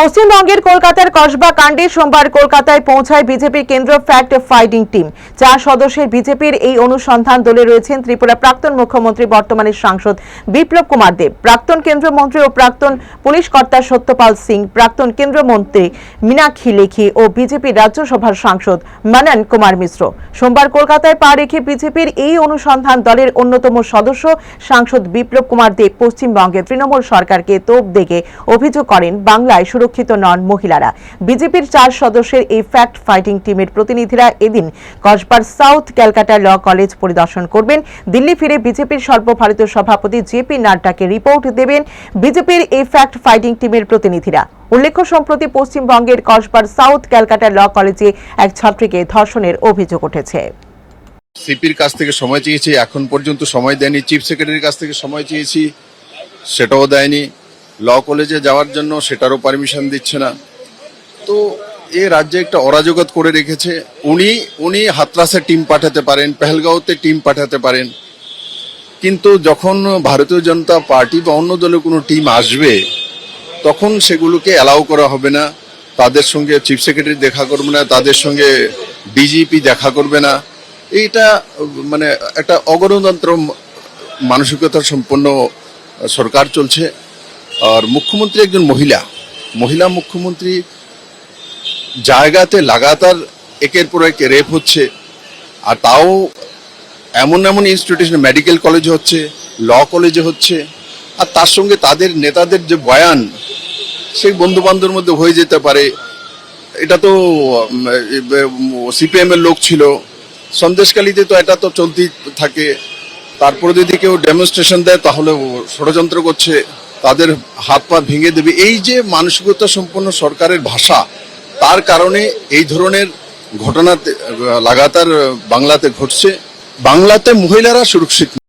পশ্চিমবঙ্গের কলকাতার কসবা কাণ্ডে সোমবার কলকাতায় পৌঁছায় বিজেপির কেন্দ্র ফ্যাক্ট ফাইটিং টিম। চার সদস্যের বিজেপির এই অনুসন্ধান দলে রয়েছেন ত্রিপুরা প্রাক্তন মুখ্যমন্ত্রী বর্তমানের সাংসদ বিপ্লব কুমার দেব, প্রাক্তন কেন্দ্রীয় মন্ত্রী ও প্রাক্তন পুলিশ কর্তা সত্যপাল সিং, প্রাক্তন কেন্দ্রীয় মন্ত্রী মীনাক্ষী লেখি ও বিজেপি রাজ্যসভার সাংসদ মানন কুমার মিশ্র। সোমবার কলকাতায় পা রেখে বিজেপির এই অনুসন্ধান দলের অন্যতম সদস্য সাংসদ বিপ্লব কুমার দেব পশ্চিমবঙ্গে তৃণমূল সরকারকে তোপ দেখে অভিযোগ করেন বাংলায় সুরক্ষিত নন মহিলারা। বিজেপির চার সদস্যের এই ফ্যাক্ট ফাইটিং টিমের প্রতিনিধিরা এদিন কসবার সাউথ ক্যালকাটা ল কলেজ পরিদর্শন করবেন। দিল্লি ফিরে বিজেপির সর্বভারতীয় সভাপতি জেপি নাড্ডাকে রিপোর্ট দেবেন বিজেপির এই ফ্যাক্ট ফাইটিং টিমের প্রতিনিধিরা। উল্লেখ্য, সম্প্রতি পশ্চিমবঙ্গের কসবার সাউথ ক্যালকাটা ল কলেজে এক ছাত্রীকে ধর্ষণের অভিযোগ উঠেছে। সিপির কাছ থেকে সময় চেয়েছি, এখন পর্যন্ত সময় দেয়নি। চিফ সেক্রেটারির কাছ থেকে সময় চেয়েছি, সেটাও দেয়নি। ল কলেজে যাওয়ার জন্য সেটারও পারমিশন দিচ্ছে না। তো এ রাজ্যে একটা অরাজকত করে রেখেছে। উনি উনি হাতরাসে টিম পাঠাতে পারেন, পেহেলগাঁওতে টিম পাঠাতে পারেন। কিন্তু যখন ভারতীয় জনতা পার্টি বা অন্য দলের কোনো টিম আসবে, তখন সেগুলোকে অ্যালাউ করা হবে না। তাদের সঙ্গে চিফ সেক্রেটারি দেখা করবে না, তাদের সঙ্গে ডিজিপি দেখা করবে না। এইটা মানে একটা অগণতন্ত্র মানসিকতা সম্পন্ন সরকার চলছে। আর মুখ্যমন্ত্রী একজন মহিলা। মহিলা মুখ্যমন্ত্রী জায়গাতে লাগাতার একের পর এক রেপ হচ্ছে, আর তাও এমন এমন ইনস্টিটিউশন মেডিকেল কলেজ হচ্ছে ল কলেজে হচ্ছে, আর তার সঙ্গে তাদের নেতাদের যে বয়ান, সেই বন্ধু বান্ধবের মধ্যে হয়ে যেতে পারে। এটা তো সিপিএম এর লোক ছিল। সন্দেশকালীতে তো এটা তো চলতেই থাকে। তারপরে যদি কেউ ডেমনস্ট্রেশন দেয়, তাহলে ষড়যন্ত্র করছে। তাদের হাত পা ভেঙে দেবে। এই যে মানসিকতা সম্পন্ন সরকারের ভাষা, তার কারণে এই ধরনের ঘটনা লাগাতার বাংলাতে ঘটছে। বাংলাতে মহিলারা সুরক্ষিত